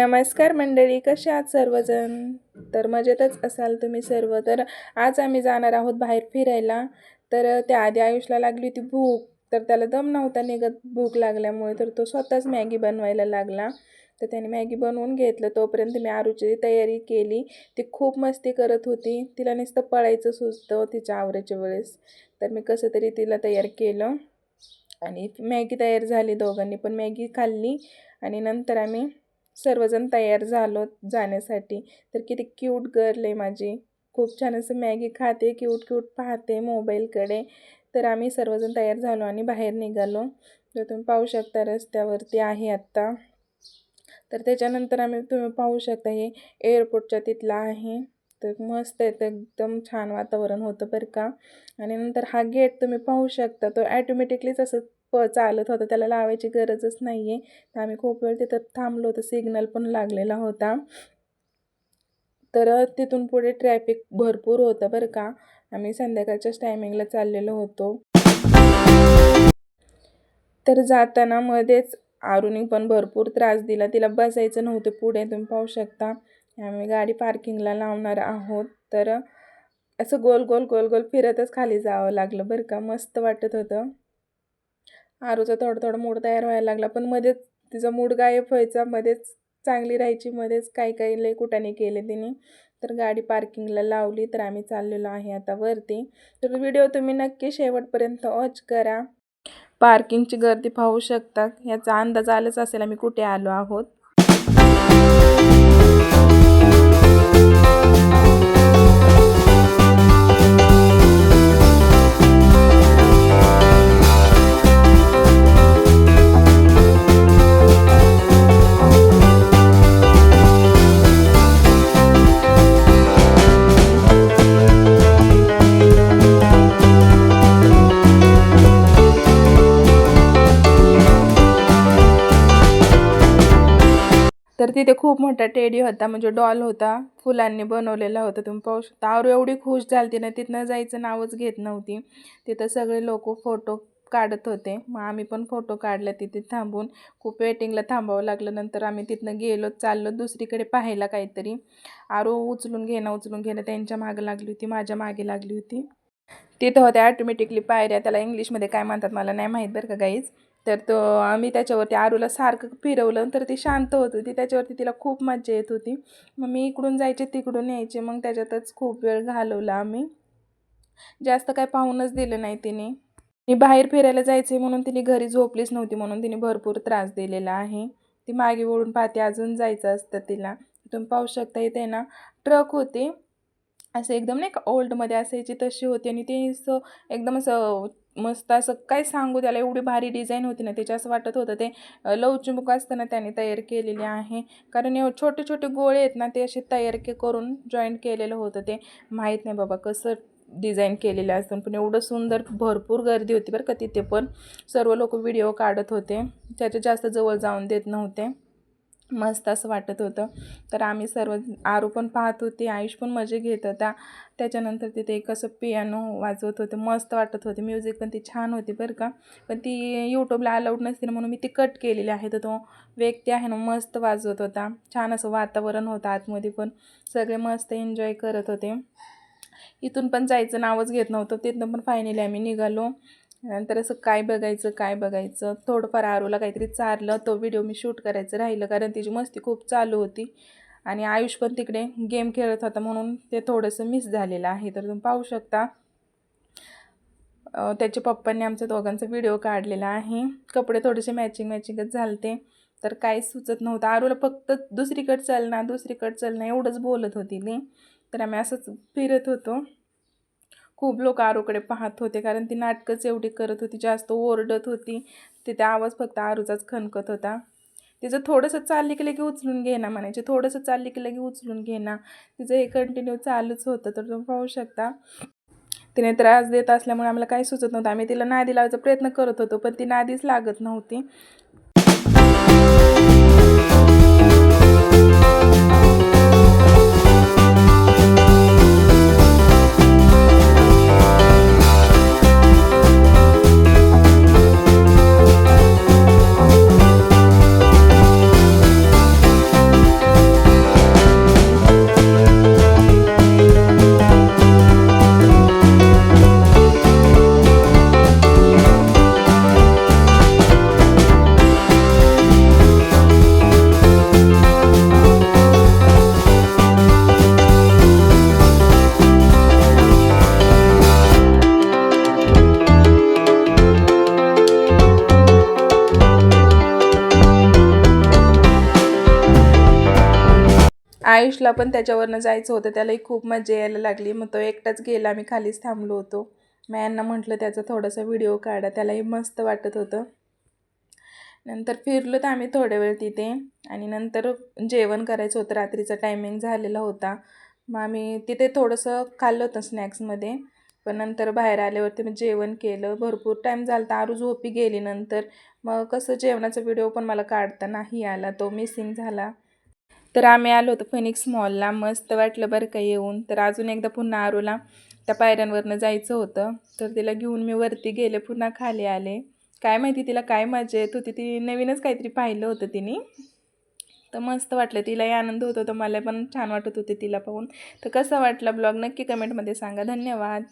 नमस्कार मंडळी कसे आहात सर्वजण? तर मजेतच असाल तुम्ही सर्व. तर आज आम्ही जाणार आहोत बाहेर फिरायला. तर त्याआधी आयुषला लागली होती भूक. तर त्याला दम नव्हता निघत भूक लागल्यामुळे. तर तो स्वतःच मॅगी बनवायला लागला. तर त्याने मॅगी बनवून घेतलं. तोपर्यंत मी आरूची तयारी केली. ती खूप मस्ती करत होती. तिला नुसतं पळायचं सुचतं तिच्या आवऱ्याच्या वेळेस. तर मी कसं तरी तिला तयार केलं. आणि मॅगी तयार झाली दोघांनी. पण मॅगी खाल्ली. आणि नंतर आम्ही सर्वजण तयार झालो जाण्यासाठी. तर किती क्यूट गर्ल आहे माझी. खूप छान असं मॅगी खाते क्यूट क्यूट पाहते मोबाईलकडे. तर आम्ही सर्वजण तयार झालो आणि बाहेर निघालो. तर तुम्ही पाहू शकता रस्त्यावरती आहे आत्ता. तर त्याच्यानंतर आम्ही तुम्ही पाहू शकता हे एअरपोर्टच्या तिथला आहे. तर मस्त आहे तर एकदम छान वातावरण होतं बरं का. आणि नंतर हा गेट तुम्ही पाहू शकता तो ॲटोमॅटिकलीच असं प चालत होतं त्याला लावायची गरजच नाही आहे तर आम्ही खूप वेळ तिथं थांबलो होतो सिग्नल पण लागलेला होता. तर तिथून पुढे ट्रॅफिक भरपूर होतं बरं का. आम्ही संध्याकाळच्याच टायमिंगला चाललेलो होतो. तर जाताना मध्येच आरुनी पण भरपूर त्रास दिला. तिला बसायचं नव्हतं पुढे तुम्ही पाहू शकता. आम्ही गाडी पार्किंगला लावणार आहोत. तर असं गोल गोल गोल गोल फिरतच खाली जावं लागलं बरं का. मस्त वाटत होतं. आरूचा थोडं थोडं मूड तयार व्हायला लागला. पण मध्येच तिचा मूड गायब व्हायचा. मध्येच चांगली राहायची. मध्येच काही काही लय कुठाने केले तिने. तर गाडी पार्किंगला लावली तर आम्ही चाललेलो आहे आता वरती. तर व्हिडिओ तुम्ही नक्की शेवटपर्यंत वॉच करा. पार्किंगची गर्दी पाहू शकता. याचा अंदाज आलाच असेल आम्ही कुठे आलो आहोत. तर तिथे खूप मोठा टेडी होता म्हणजे डॉल होता. फुलांनी बनवलेला होता. तुम्ही पाहू शकता. आरू एवढी खुश झाली ना तिथनं जायचं नावच घेत नव्हती. तिथं सगळे लोक फोटो काढत होते. मग आम्ही पण फोटो काढले तिथे थांबून. खूप वेटिंगला थांबावं लागलं. नंतर आम्ही तिथनं गेलो चाललो दुसरीकडे पाहायला काहीतरी. आरू उचलून घेणं उचलून घेणं त्यांच्या मागं लागली होती माझ्या मागे लागली होती. तिथं होत्या ॲटोमॅटिकली पायऱ्या. त्याला इंग्लिशमध्ये काय म्हणतात मला नाही माहीत बरं का गाईज तर तो आम्ही त्याच्यावरती आरूला सारखं फिरवलं तर ती शांत होत होती. त्याच्यावरती तिला खूप मज्जा येत होती. मग मी इकडून जायचे तिकडून यायचे. मग त्याच्यातच खूप वेळ घालवला आम्ही. जास्त काय पाहूनच दिलं नाही तिने. मी बाहेर फिरायला जायचे म्हणून तिने घरी झोपलीच नव्हती म्हणून तिने भरपूर त्रास दिलेला आहे. ती मागे वळून पाहते अजून जायचं असतं तिला. तुम्ही पाहू शकता इथे ना. ट्रक होते. असं एकदम नाही का ओल्डमध्ये असायची तशी होती. आणि ते असं एकदम असं मस्त असं काय सांगू त्याला एवढी भारी डिझाईन होती ना त्याच्या असं वाटत होतं ते लवचिमुक असताना त्याने तयार केलेले आहे. कारण एव छोटे छोटे गोळे आहेत ना ते असे तयार के करून जॉईंट केलेलं होतं ते. माहीत नाही बाबा कसं डिझाईन केलेलं असतं पण एवढं सुंदर भरपूर गर्दी होती बरं का तिथे पण. सर्व लोक व्हिडिओ काढत होते. त्याच्या जास्त जवळ जाऊन देत नव्हते. मस्त असं वाटत होतं. तर आम्ही सर्व आरू पण पाहत होती आयुष पण मजे घेत होता. त्याच्यानंतर तिथे एक असं पियानो वाजवत होते मस्त वाटत होते. म्युझिक पण ती छान होती बरं का. पण ती यूट्यूबला अलाउड नसते म्हणून मी ती कट केलेली आहे. तर तो व्यक्ती आहे ना मस्त वाजवत होता. छान असं वातावरण होतं आतमध्ये पण. सगळे मस्त एन्जॉय करत होते. इथून पण जायचं नावच घेत नव्हतं. तिथनं पण फायनली आम्ही निघालो. नंतर असं काय बघायचं काय बघायचं थोडंफार आरूला काहीतरी चारलं तो व्हिडिओ मी शूट करायचं राहिलं कारण तिची मस्ती खूप चालू होती. आणि आयुष पण तिकडे गेम खेळत होता म्हणून ते थोडंसं मिस झालेलं आहे. तर तुम्ही पाहू शकता. त्याच्या पप्पांनी आमच्या दोघांचा व्हिडिओ काढलेला आहे. कपडे थोडेसे मॅचिंग मॅचिंगच झालते. तर काहीच सुचत नव्हतं. आरूला फक्त दुसरीकडे चल ना दुसरीकडे चल ना एवढंच बोलत होती ती. तर आम्ही असंच फिरत होतो. खूप लोक आरूकडे पाहत होते कारण ती नाटकंच एवढी करत होती जास्त ओरडत होती. तिथे आवाज फक्त आरूचाच खनकत होता. तिचं थोडंसं चालली की लगे उचलून घे ना म्हणायचे. थोडंसं चालली की लगे उचलून घे ना तिचं हे कंटिन्यू चालूच होतं तर तुम्ही पाहू शकता. तिने त्रास देत असल्यामुळे आम्हाला काही सुचत नव्हतं. आम्ही तिला नादी लावायचा प्रयत्न करत होतो पण ती नादीच लागत नव्हती. आयुषला पण त्याच्यावरनं जायचं होतं. त्यालाही खूप मजा यायला लागली. मग तो एकटाच गेला. आम्ही खालीच थांबलो होतो. मग यांना म्हटलं त्याचा थोडासा व्हिडिओ काढा. त्यालाही मस्त वाटत होतं. नंतर फिरलो तर आम्ही थोड्या वेळ तिथे. आणि नंतर जेवण करायचं होतं. रात्रीचा टायमिंग झालेला होता. मग आम्ही तिथे थोडंसं खाल्लं होतं स्नॅक्समध्ये पण नंतर बाहेर आल्यावरती मग जेवण केलं. भरपूर टाईम झाला तर आरू झोपी गेली नंतर. मग कसं जेवणाचा व्हिडिओ पण मला काढता नाही आला. तो मिसिंग झाला. तर आम्ही आलो होतो फिनिक्स मॉलला मस्त वाटलं बरं का येऊन. तर अजून एकदा पुन्हा आरूला त्या पायऱ्यांवरनं जायचं होतं. तर तिला घेऊन मी वरती गेले पुन्हा खाली आले. काय माहिती तिला काय मजा येत होती. ती नवीनच काहीतरी पाहिलं होतं तिने. तर मस्त वाटलं. तिलाही आनंद होत होता. मला पण छान वाटत होते तिला पाहून. तर कसा वाटला ब्लॉग? नक्की कमेंटमध्ये सांगा. धन्यवाद.